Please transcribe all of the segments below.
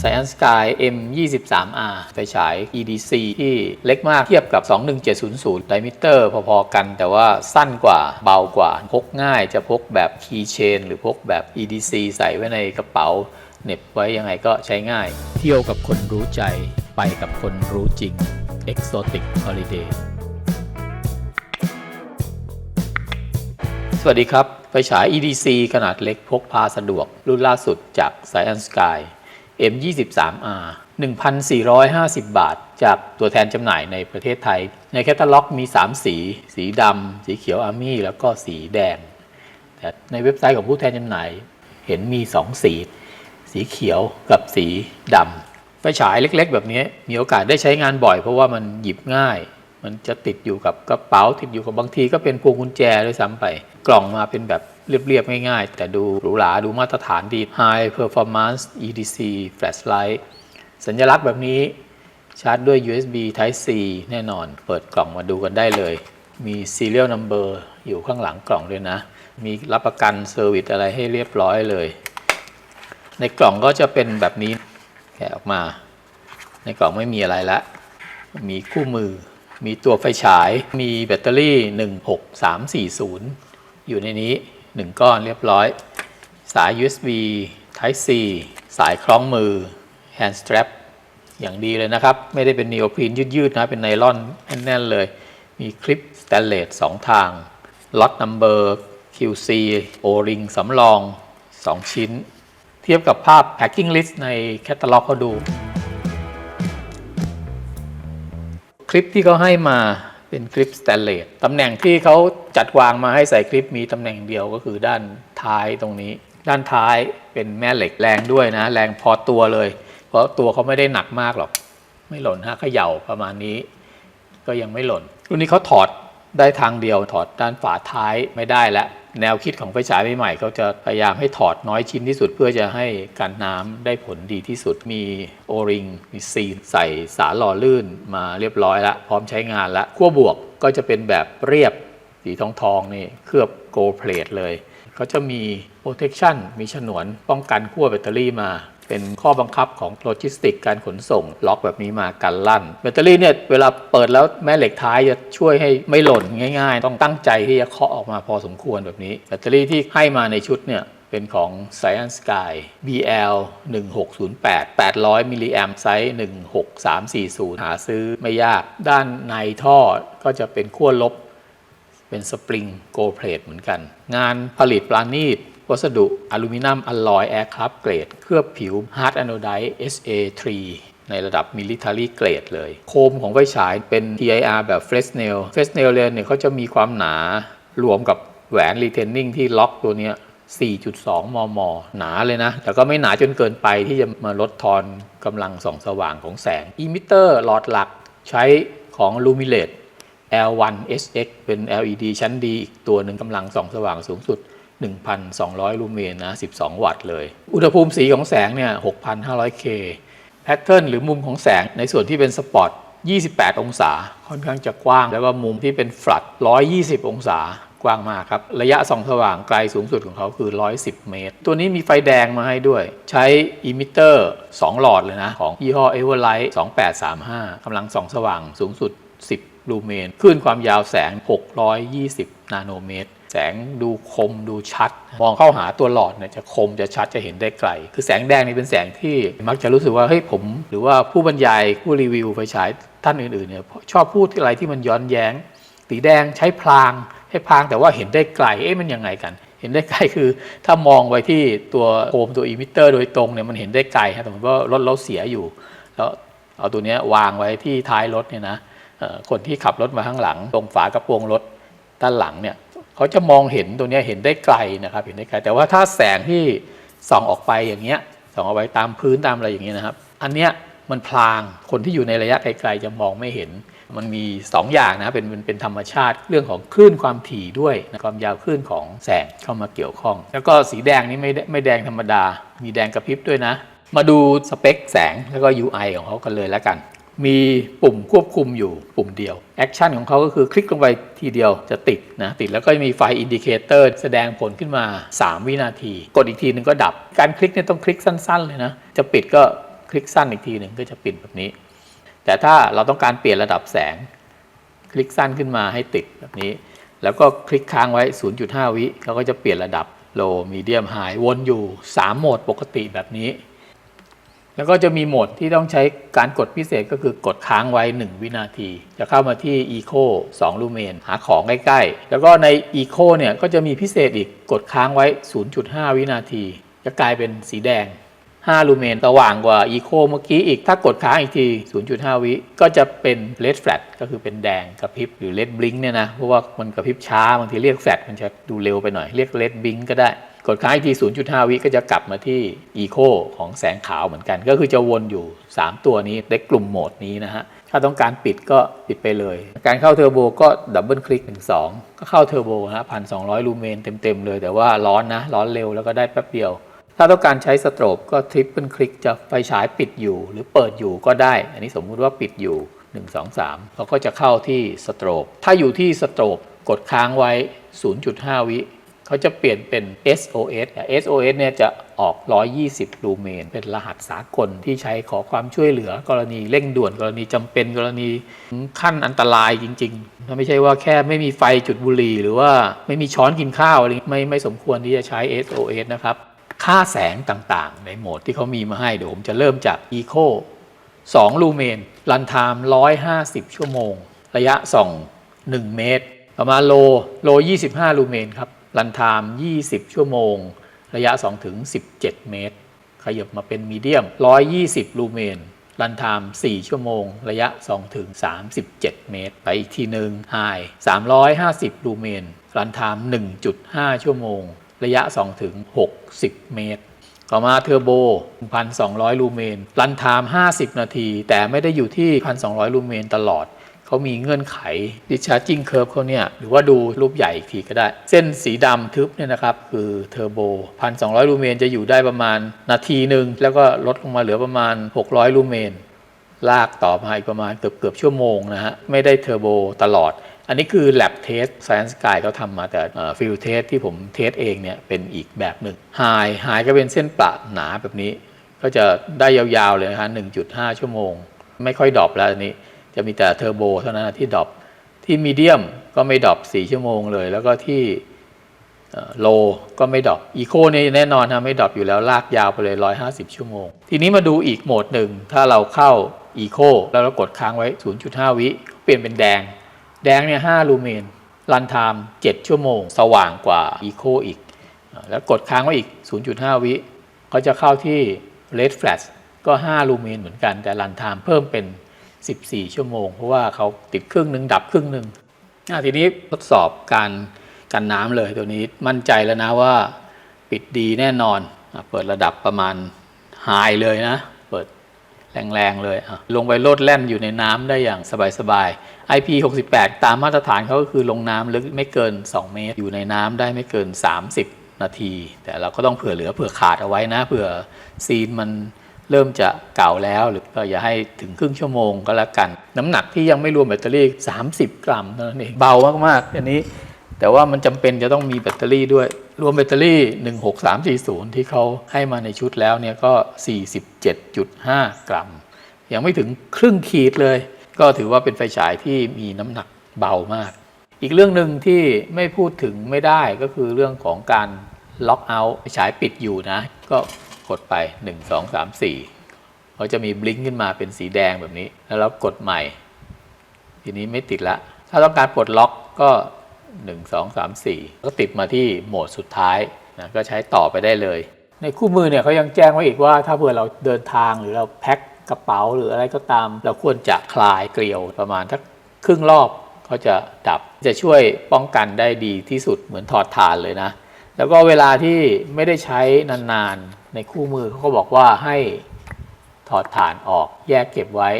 Science Sky M23R ไฟฉาย EDC ที่เล็กมากเทียบกับ 21700 diameter พอๆกัน แต่ว่าสั้นกว่าเบากว่า พกง่ายจะพกแบบ keychain หรือพกแบบ EDC ใส่ไว้ในกระเป๋าเน็บไว้ยังไงก็ใช้ง่าย เที่ยวกับคนรู้ใจไปกับคนรู้จริง Exotic Holiday สวัสดีครับ ไฟฉาย EDC ขนาดเล็กพกพาสะดวกรุ่นล่าสุดจาก Science Sky M23R 1,450 บาท จากตัวแทนจำหน่ายในประเทศไทย ในแคตตาล็อกมี 3 สี สีดำ สีเขียวอาร์มี่ แล้วก็สีแดง แต่ในเว็บไซต์ของผู้แทนจำหน่าย เห็นมี 2 สี สีเขียวกับสีดำ ไฟฉายเล็กๆ แบบนี้มีโอกาสได้ใช้งานบ่อยเพราะว่ามันหยิบง่าย มันจะติดอยู่กับกระเป๋าติดอยู่กับบางทีก็เป็นพวงกุญแจด้วยซ้ำไป กล่องมาเป็นแบบ เรียบๆ ง่ายๆ แต่ดูหรูหราดูมาตรฐานดี High Performance EDC Flashlight สัญลักษณ์แบบนี้ชาร์จด้วย USB Type C แน่นอน เปิดกล่องมาดูกันได้เลย มี Serial Number อยู่ข้างหลังกล่องด้วยนะ มีรับประกันเซอร์วิสอะไรให้เรียบร้อยเลย ในกล่องก็จะเป็นแบบนี้แกะออกมา ในกล่องไม่มีอะไรละ มีคู่มือ มีตัวไฟฉาย มีแบตเตอรี่ 16340 อยู่ในนี้ 1 ก้อนเรียบร้อย สาย USB Type C สายคล้องมือ Hand Strap อย่างดีเลยนะครับ ไม่ได้เป็นนีโอพรีนยืดๆนะ เป็นไนลอนแน่นๆเลย มีคลิปสแตนเลส2ทางล็อตนัมเบอร์ QC O-ring สำรอง 2 ชิ้น เทียบกับภาพ Packing List ในแคตตาล็อกเขาดู คลิปที่เขาให้มา เป็นคลิปสแตนเลสตำแหน่งที่เขาจัดวางมาให้ใส่คลิปมีตำแหน่งเดียวก็คือด้านท้ายตรงนี้ ด้านท้ายเป็นแม่เหล็กแรงด้วยนะ แรงพอตัวเลย เพราะตัวเขาไม่ได้หนักมากหรอก ไม่หล่นฮะเขย่าประมาณนี้ ก็ยังไม่หล่นรุ่นนี้เขาถอดได้ทางเดียวถอดด้านฝาท้ายไม่ได้แล้ว แนวคิดของไฟฉายใหม่ๆเขาจะพยายามให้ถอดน้อยชิ้นที่สุด เพื่อจะให้การน้ำได้ผลดีที่สุดมีโอริงมีซีนใส่สารหล่อลื่นมาเรียบร้อยแล้วพร้อมใช้งานแล้วขั้วบวกก็จะเป็นแบบเรียบสีทองทองนี่เคลือบโกลเพลทเลยเขาจะมีโปรเทคชั่นมีฉนวนป้องกันขั้วแบตเตอรี่มา เป็นข้อบังคับของโลจิสติกการขนส่ง ล็อกแบบนี้มากันลั่น แบตเตอรี่เนี่ยเวลาเปิดแล้วแม่เหล็กท้ายจะช่วยให้ไม่หล่นง่าย ๆ ต้องตั้งใจที่จะเคาะออกมาพอสมควรแบบนี้ แบตเตอรี่ที่ให้มาในชุดเนี่ยเป็นของ Science Sky BL 1608 800มิลลิแอมไซส์16340 หาซื้อไม่ยาก ด้านในท่อก็จะเป็นขั้วลบ เป็นสปริงโกลเพลทเหมือนกัน งานผลิตปราณีต วัสดุอลูมิเนียมอลลอยแอร์คราฟเกรดเคลือบผิว Hard Anodized SA3 ในระดับ Military Grade เลย โคมของไฟฉายเป็น TIR แบบ Fresnel Fresnel เลยเนี่ยเขาจะมีความหนารวมกับแหวน Retaining ที่ล็อกตัวเนี้ย4.2 มม หนาเลยนะ แต่ก็ไม่หนาจนเกินไปที่จะมาลดทอนกำลังส่องสว่างของแสง อิมิเตอร์หลอดหลักใช้ของ Lumiled L1 SX เป็น LED ชั้นดีอีกตัวหนึ่งกำลังส่องสว่างสูงสุด 1,200 ลูเมนนะ 12 วัตต์เลย อุณหภูมิสีของแสงเนี่ย 6,500K แพทเทิร์นหรือมุมของแสงในส่วนที่เป็นสปอต 28 องศา ค่อนข้างจะกว้าง แล้วก็มุมที่เป็นฟลัด 120 องศากว้างมากครับ ระยะส่องสว่างไกลสูงสุดของเขาคือ 110 เมตร ตัวนี้มีไฟแดงมาให้ด้วย ใช้อิมิเตอร์ 2 หลอดเลยนะ ของยี่ห้อ Everlight 2835กำลังส่องสว่างสูงสุด 10 ลูเมนคลื่นความยาวแสง 620 นาโนเมตร แสงดูคมดูชัด มองเข้าหาตัวหลอดเนี่ยจะคมจะชัดจะเห็นได้ไกล คือแสงแดงนี่เป็นแสงที่มักจะรู้สึกว่าเฮ้ยผม หรือว่าผู้บรรยายผู้รีวิวไฟฉายท่านอื่นๆเนี่ยชอบพูดอะไรที่มันย้อนแย้ง สีแดงใช้พลางให้พลางแต่ว่าเห็นได้ไกลเอ๊ะมันยังไงกัน เห็นได้ไกลคือ ถ้ามองไปที่ตัวโคมตัวอิมิเตอร์ โดยตรงเนี่ยมันเห็นได้ไกลครับสมมติว่ารถเราเสียอยู่ แล้วเอาตัวเนี้ยวางไว้ที่ท้ายรถเนี่ยนะเอ่อคนที่ขับรถมาข้างหลัง ตรงฝากระโปรงรถด้านหลังเนี่ย เขาจะมองเห็นตัวนี้เห็นได้ไกลนะครับ เห็นได้ไกล แต่ว่าถ้าแสงที่ส่องออกไปอย่างเงี้ยส่องออกไปตามพื้นตามอะไรอย่างเงี้ยนะครับ อันเนี้ยมันพลางคนที่อยู่ในระยะไกลๆจะมองไม่เห็น มันมี 2 อย่างนะเป็นเป็นเป็นธรรมชาติเรื่องของคลื่นความถี่ด้วยนะความยาวคลื่นของแสงเข้ามาเกี่ยวข้อง แล้วก็สีแดงนี่ไม่ได้ไม่แดงธรรมดา มีแดงกระพริบด้วยนะ มาดูสเปคแสงแล้วก็ UI ของเขากันเลยแล้วกัน มีปุ่มควบคุมอยู่ปุ่มเดียวแอคชั่นของเขาก็คือคลิกลงไปทีเดียวจะติดนะติดแล้วก็มีไฟอินดิเคเตอร์แสดงผลขึ้นมา 3 วินาที กดอีกทีนึงก็ดับ การคลิกเนี่ยต้องคลิกสั้น ๆ เลยนะ จะปิดก็คลิกสั้นอีกทีหนึ่งก็จะปิดแบบนี้ แต่ถ้าเราต้องการเปลี่ยนระดับแสง คลิกสั้นขึ้นมาให้ติดแบบนี้ แล้วก็คลิกค้างไว้ 0.5 วิเขาก็จะเปลี่ยนระดับ low medium high วนอยู่ 3 โหมดปกติแบบนี้ แล้วก็จะมีโหมดที่ต้องใช้การกดพิเศษก็คือกดค้างไว้ 1 วินาที จะเข้ามาที่ Eco 2ลูเมนหาของใกล้ๆ แล้วก็ใน Eco เนี่ยก็จะมีพิเศษอีกกดค้างไว้ 0.5 วินาที จะกลายเป็นสีแดง 5 ลูเมนสว่างกว่า Eco เมื่อกี้อีก ถ้ากดค้างอีกที 0.5 วิก็จะเป็น Red Flat ก็คือเป็นแดงกระพริบหรือ Red Blink เนี่ยนะเพราะว่ามันกระพริบช้าบางทีเรียก Flat มันจะดูเร็วไปหน่อยเรียก Red Blink ก็ได้ ดค้างอีกที 0.5 วิก็จะกลับมาที่ Eco ของแสงขาวเหมือนกัน ก็คือจะวนอยู่ 3 ตัวนี้ในกลุ่มโหมดนี้นะฮะ ถ้าต้องการปิดก็ปิดไปเลย การเข้าเทอร์โบก็ดับเบิลคลิก1 2ก็เข้าเทอร์โบนะฮะ1,200ลูเมนเต็ม ๆ เลย แต่ว่าร้อนนะ ร้อนเร็วแล้วก็ได้แป๊บเดียว ถ้าต้องการใช้สโตรบก็ทริปเปิลคลิกจะไฟฉายปิดอยู่ หรือเปิดอยู่ก็ได้ อันนี้สมมุติว่าปิดอยู่ 1 2 3เขาก็จะเข้าที่สโตรบถ้าอยู่ที่สโตรบกดค้างไว้ 0.5 วิ เขาจะเปลี่ยนเป็น SOS SOS เนี่ยจะออก 120 ลูเมน เป็นรหัสสากลที่ใช้ขอความช่วยเหลือกรณีเร่งด่วนกรณีจำเป็นกรณีขั้นอันตรายจริงๆไม่ใช่ว่าแค่ไม่มีไฟจุดบุหรี่ หรือว่าไม่มีช้อนกินข้าวอะไรไม่ไม่สมควรที่จะใช้ SOS นะครับ ค่าแสงต่างๆ ในโหมดที่เขามีมาให้เดี๋ยวผมจะเริ่มจาก Eco 2 ลูเมน รันไทม์150 ชั่วโมง ระยะส่อง 1 เมตร ประมาณโลโล 25 ลูเมนครับ รันไทม์ 20 ชั่วโมง ระยะ 2 ถึง 17 เมตร ขยับมาเป็นมีเดียม 120 ลูเมน รันไทม์ 4 ชั่วโมง ระยะ 2 ถึง 37 เมตร ไปอีกทีหนึ่งไฮ350 ลูเมน รันไทม์ 1.5 ชั่วโมง ระยะ 2 ถึง 60 เมตร ต่อมาเทอร์โบ 1,200 ลูเมน รันไทม์ 50 นาที แต่ไม่ได้อยู่ที่ 1,200 ลูเมนตลอด เขามีเงื่อนไข discharging curve เขาเนี่ยหรือว่าดูรูปใหญ่อีกทีก็ได้ เส้นสีดำทึบเนี่ยนะครับ คือเทอร์โบ 1,200 ลูเมนจะอยู่ได้ประมาณนาทีหนึ่งแล้วก็ลดลงมาเหลือประมาณ 600 ลูเมนลากต่อมาอีกประมาณเกือบเกือบชั่วโมงนะฮะ ไม่ได้เทอร์โบตลอด อันนี้คือ lab test Science Sky เขาทำมาแต่ field test ที่ผมเทสเองเนี่ยเป็นอีกแบบหนึ่ง High High ก็เป็นเส้นประหนาแบบนี้ ก็จะได้ยาวๆเลยนะฮะ1.5 ชั่วโมง ไม่ค่อยดรอปแล้วอันนี้ จะมีแต่เทอร์โบเท่านั้นที่ดรอปที่มีเดียมก็ไม่ดรอป4ชั่วโมงเลย แล้วก็ที่โลก็ไม่ดรอปอีโคนี่แน่นอนนะไม่ดรอปอยู่แล้วลากยาวไปเลย 150 ชั่วโมง ทีนี้มาดูอีกโหมดหนึ่ง ถ้าเราเข้าอีโคแล้วเรากดค้างไว้ 0.5 วิ เปลี่ยนเป็นแดง แดงเนี่ย5ลูเมนรันไทม์7ชั่วโมง สว่างกว่าอีโคอีก แล้วกดค้างไว้อีก 0.5 วิก็จะเข้าที่ Red Flash ก็ 5 ลูเมนเหมือนกันแต่รันไทม์เพิ่มเป็น 14 ชั่วโมง เพราะว่าเขาติดครึ่งหนึ่งดับครึ่งหนึ่งทีนี้ทดสอบการกันน้ำเลยตัวนี้มั่นใจแล้วนะว่าปิดดีแน่นอน เปิดระดับประมาณไฮเลยนะ เปิดแรงๆเลย ลงไปโลดแล่นอยู่ในน้ำได้อย่างสบายๆ IP 68 ตามมาตรฐานเขาก็คือลงน้ำลึกไม่เกิน 2 เมตร อยู่ในน้ำได้ไม่เกิน 30 นาที แต่เราก็ต้องเผื่อเหลือเผื่อขาดเอาไว้นะ เผื่อซีนมัน เริ่มจะเก่าแล้วหรือก็อย่าให้ถึงครึ่งชั่วโมงก็แล้วกัน น้ำหนักที่ยังไม่รวมแบตเตอรี่ 30 กรัมเท่านั้นเองเบามากๆอันนี้ แต่ว่ามันจำเป็นจะต้องมีแบตเตอรี่ด้วย รวมแบตเตอรี่ 16340 ที่เขาให้มาในชุดแล้วเนี่ยก็ 47.5 กรัม ยังไม่ถึงครึ่งขีดเลย ก็ถือว่าเป็นไฟฉายที่มีน้ำหนักเบามาก อีกเรื่องหนึ่งที่ไม่พูดถึงไม่ได้ก็คือเรื่องของการล็อกเอาท์ไฟฉายปิดอยู่นะ ก็ กดไป 1 2 3 4เขาจะมีบลิงก์ขึ้นมาเป็นสีแดงแบบนี้ แล้วเรากดใหม่ ทีนี้ไม่ติดละ ถ้าต้องการปลดล็อกก็ 1 2 3 4 ก็ติดมาที่โหมดสุดท้ายนะก็ใช้ต่อไปได้เลย ในคู่มือเนี่ยเขายังแจ้งไว้อีกว่า ถ้าเผื่อเราเดินทางหรือเราแพ็คกระเป๋าหรืออะไรก็ตาม เราควรจะคลายเกลียวประมาณทักครึ่งรอบเขาจะดับจะช่วยป้องกันได้ดีที่สุดเหมือนถอดถ่านเลยนะ แล้วก็เวลาที่ไม่ได้ใช้นานๆ ในคู่มือเขาก็บอกว่าให้ถอดถ่านออกแยกเก็บไว้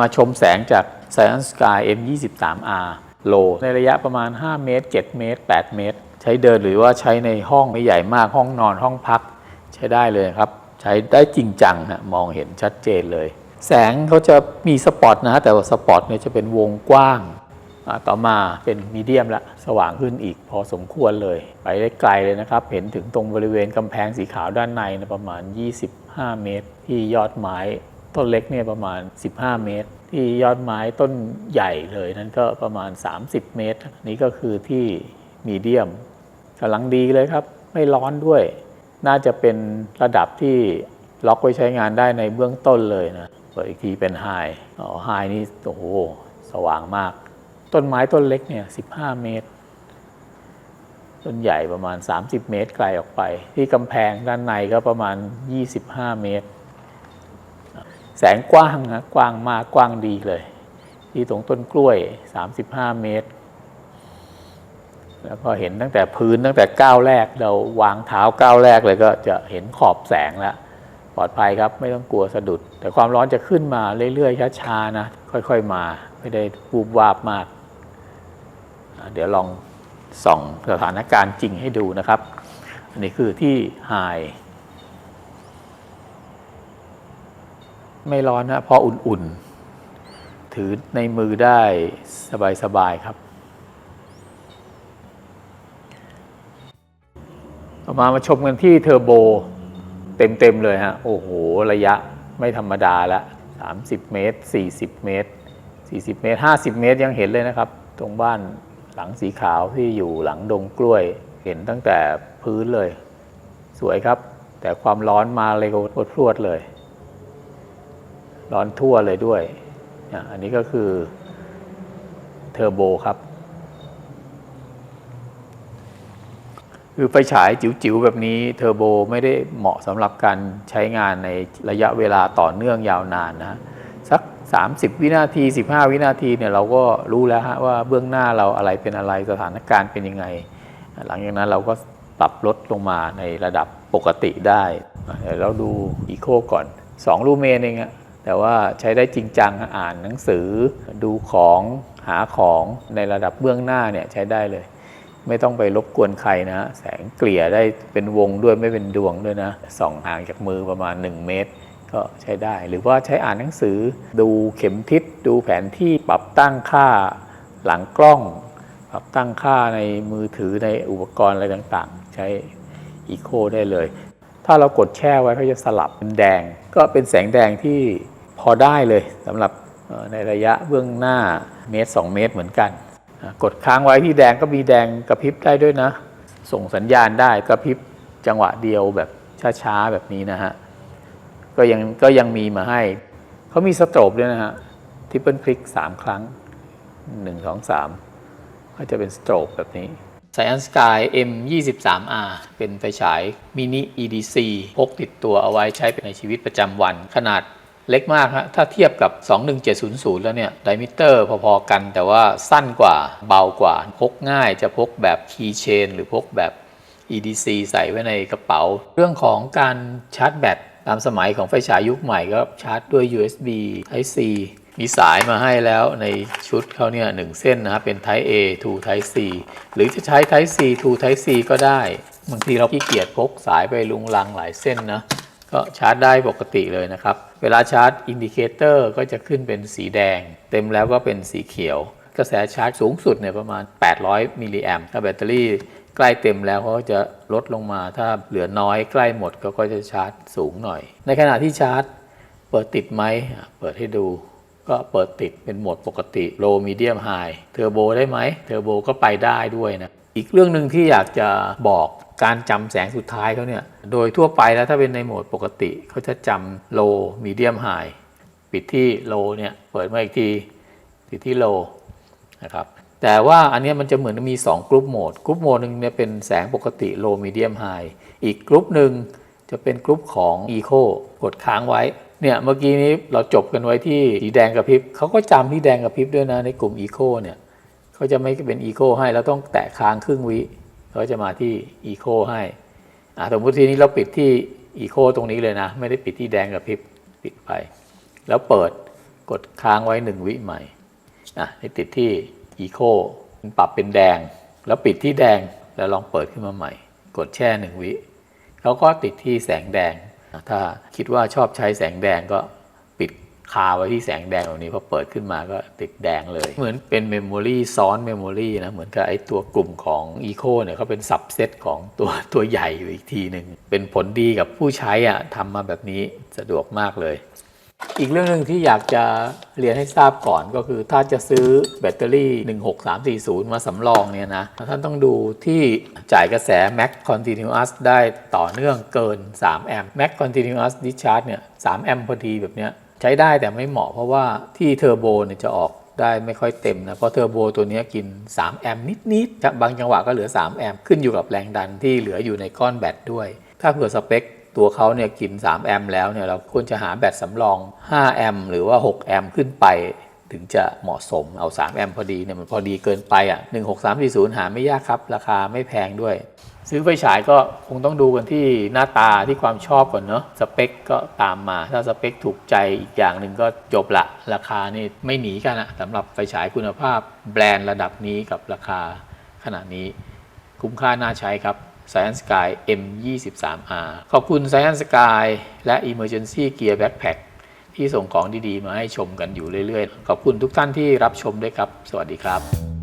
มาชมแสงจาก Science Sky M23R Low ในระยะประมาณ 5 เมตร 7 เมตร 8 เมตร ใช้เดินหรือว่าใช้ในห้องไม่ใหญ่มากห้องนอนห้องพัก ใช้ได้เลยครับ ใช้ได้จริงจังฮะมองเห็นชัดเจนเลย แสงเขาจะมีสปอตนะแต่ว่าสปอตเนี่ยจะเป็นวงกว้าง ต่อมาเป็นมีเดียมละสว่างขึ้นอีกพอสมควรเลย ไปได้ไกลเลยนะครับ เห็นถึงตรงบริเวณกำแพงสีขาวด้านในนะประมาณ15เมตร ที่ยอดไม้ต้นเล็กเนี่ยประมาณ 15 เมตร ที่ยอดไม้ต้นใหญ่เลยนั่นก็ประมาณ 30 เมตร นี่ก็คือที่มีเดียมกำลังดีเลยครับ ไม่ร้อนด้วย น่าจะเป็นระดับที่ล็อกไว้ใช้งานได้ในเบื้องต้นเลยนะเปิดอีกทีเป็นไฮอ๋อไฮนี่โอ้โหสว่างมาก ต้นไม้ต้นเล็กเนี่ย15เมตร ต้นใหญ่ประมาณ 30 เมตรไกลออกไป ที่กำแพงด้านในก็ประมาณ 25 เมตร แสงกว้างนะกว้างมากกว้างดีเลย ที่ตรงต้นกล้วย 35 เมตร แล้วก็เห็นตั้งแต่พื้นตั้งแต่ก้าวแรกเราวางเท้าก้าวแรกเลยก็จะเห็นขอบแสงแล้วปลอดภัยครับไม่ต้องกลัวสะดุด แต่ความร้อนจะขึ้นมาเรื่อยๆช้าๆนะ ค่อย ๆ มา ไม่ได้วูบวาบมาก เดี๋ยวลองส่องสถานการณ์จริงให้ดูนะครับ อันนี้คือที่ไฮไม่ร้อนนะพออุ่นๆ ถือในมือได้สบาย ๆ ครับต่อมามาชมกันที่เทอร์โบ เต็ม ๆ เลยฮะ โอ้โห ระยะไม่ธรรมดาละ30 เมตร 40 เมตร 40 เมตร 50 เมตรยังเห็นเลยนะครับ ตรงบ้าน หลังสีขาวที่อยู่หลังดงกล้วยเห็นตั้งแต่พื้นเลย สวยครับ แต่ความร้อนมาเลยก็พรวดเลย ร้อนทั่วเลยด้วย อันนี้ก็คือเทอร์โบครับ คือไฟฉายจิ๋วๆ แบบนี้เทอร์โบไม่ได้เหมาะสำหรับการใช้งานในระยะเวลาต่อเนื่องยาวนานนะ 30 วินาที 15 วินาทีเนี่ยเราก็รู้แล้วฮะว่าเบื้องหน้าเราอะไรเป็นอะไรสถานการณ์เป็นยังไง หลังจากนั้นเราก็ปรับลดลงมาในระดับปกติได้เดี๋ยวเราดูอีโคก่อน2ลูเมนเองอะแต่ว่าใช้ได้จริงจังอ่านหนังสือดูของหาของในระดับเบื้องหน้าเนี่ยใช้ได้เลย ไม่ต้องไปรบกวนใครนะฮะแสงเกลี่ยได้เป็นวงด้วยไม่เป็นดวงด้วยนะส่องห่างจากมือประมาณ 1 เมตร ก็ใช้ได้ หรือว่าใช้อ่านหนังสือ ดูเข็มทิศดูแผนที่ปรับตั้งค่าหลังกล้อง ปรับตั้งค่าในมือถือในอุปกรณ์อะไรต่างๆ ใช้อีโคได้เลย ถ้าเรากดแช่ไว้เขาจะสลับเป็นแดง ก็เป็นแสงแดงที่พอได้เลยสำหรับในระยะเบื้องหน้าเมตร 2 เมตรเหมือนกัน กดค้างไว้ที่แดงก็มีแดงกระพริบได้ด้วยนะ ส่งสัญญาณได้กระพริบจังหวะเดียวแบบช้าๆแบบนี้นะฮะ ก็ยังก็ยังมีมาให้ เขามีสโตรบด้วยนะฮะทิปเปิลคลิก3ครั้ง1 2 3ก็จะเป็นสโตรบแบบนี้ Science Sky M23R เป็นไฟฉายมินิ EDC พกติดตัวเอาไว้ใช้ในชีวิตประจำวัน ขนาดเล็กมากฮะถ้าเทียบกับ 21700 แล้วเนี่ยไดมิเตอร์พอๆกัน แต่ว่าสั้นกว่าเบากว่า พกง่ายจะพกแบบคีย์เชนหรือพกแบบ EDC ใส่ไว้ในกระเป๋า เรื่องของการชาร์จแบต ตามสมัยของไฟฉายยุคใหม่ก็ชาร์จด้วย USB Type C มีสายมาให้แล้วในชุดเขาเนี่ยหนึ่งเส้นนะครับเป็น Type A to Type C หรือจะใช้ Type C to Type C ก็ได้ บางทีเราขี้เกียจพกสายไปลุงลังหลายเส้นนะ ก็ชาร์จได้ปกติเลยนะครับ เวลาชาร์จอินดิเคเตอร์ก็จะขึ้นเป็นสีแดง เต็มแล้วก็เป็นสีเขียว กระแสชาร์จสูงสุดเนี่ยประมาณ 800 มิลลิแอมถ้าแบตเตอรี่ ใกล้เต็มแล้วเขาจะลดลงมาถ้าเหลือน้อยใกล้หมดก็ก็จะชาร์จสูงหน่อย ในขณะที่ชาร์จ เปิดติดไหมเปิดให้ดู ก็เปิดติดเป็นโหมดปกติ low medium high เทอร์โบได้ไหมเทอร์โบก็ไปได้ด้วยนะอีกเรื่องหนึ่งที่อยากจะบอกการจำแสงสุดท้ายเขาเนี่ย โดยทั่วไปแล้วถ้าเป็นในโหมดปกติเขาจะจำ low medium high ปิดที่ low เนี่ย เปิดมาอีกทีปิดที่ low นะครับ แต่ว่าอันนี้มันจะเหมือนมี 2 กรุ๊ปโหมด กรุ๊ปโหมดหนึ่งเนี่ยเป็นแสงปกติ low medium high อีกกรุ๊ปหนึ่งจะเป็นกรุ๊ปของ eco กดค้างไว้ เนี่ยเมื่อกี้นี้เราจบกันไว้ที่สีแดงกระพริบเขาก็จำที่แดงกระพริบด้วยนะในกลุ่ม eco เนี่ยเขาจะไม่เป็น eco ให้เราต้องแตะค้างครึ่งวิเขาจะมาที่ eco ให้อ่าสมมติทีนี้เราปิดที่ eco ตรงนี้เลยนะ ไม่ได้ปิดที่แดงกระพริบปิดไป แล้วเปิดกดค้างไว้หนึ่งวิใหม่อะนี่ติดที่ Eco ปรับเป็นแดง แล้วปิดที่แดงแล้วลองเปิดขึ้นมาใหม่ กดแช่หนึ่งวิเขาก็ติดที่แสงแดง ถ้าคิดว่าชอบใช้แสงแดงก็ปิดคาไว้ที่แสงแดงแบบนี้พอเปิดขึ้นมาก็ติดแดงเลย เหมือนเป็นเมมโมรีซ้อนเมมโมรีนะ เหมือนกับไอ้ตัวกลุ่มของ Eco เนี่ยเขาเป็นสับเซตของตัวตัวใหญ่อยู่อีกทีหนึ่งเป็นผลดีกับผู้ใช้อะทำมาแบบนี้สะดวกมากเลย อีกเรื่องหนึ่งที่อยากจะเรียนให้ทราบก่อนก็คือ ถ้าจะซื้อแบตเตอรี่ 16340 มาสำรองเนี่ยนะ ท่านต้องดูที่จ่ายกระแส Max Continuous ได้ต่อเนื่องเกิน 3 แอมป์ Max Continuous Discharge เนี่ย 3 แอมป์พอดีแบบเนี้ยใช้ได้แต่ไม่เหมาะเพราะว่าที่เทอร์โบเนี่ยจะออกได้ไม่ค่อยเต็มนะ เพราะเทอร์โบตัวนี้กิน 3 แอมป์นิดๆบางจังหวะก็เหลือ 3 แอมป์ขึ้นอยู่กับแรงดันที่เหลืออยู่ในก้อนแบตด้วย ถ้าเผื่อสเปค ตัวเขาเนี่ยกิน 3 แอมป์แล้วเนี่ยเราควรจะหาแบตสำรอง 5 แอมป์หรือว่า 6 แอมป์ขึ้นไป ถึงจะเหมาะสมเอา 3 แอมป์พอดีเนี่ยมันพอดีเกินไปอะ16340 หาไม่ยากครับ ราคาไม่แพงด้วย ซื้อไฟฉายก็คงต้องดูกันที่หน้าตาที่ความชอบก่อนเนาะสเปคก็ตามมาถ้าสเปคถูกใจอีกอย่างหนึ่งก็จบละ ราคานี่ไม่หนีกันอะสำหรับไฟฉายคุณภาพแบรนด์ระดับนี้กับราคาขนาดนี้ คุ้มค่าน่าใช้ครับ Science Sky M23R ขอบคุณ Science Sky และ Emergency Gear Backpack ที่ส่งของดีๆ มาให้ชมกันอยู่เรื่อยๆ ขอบคุณทุกท่านที่รับชมด้วยครับ สวัสดีครับ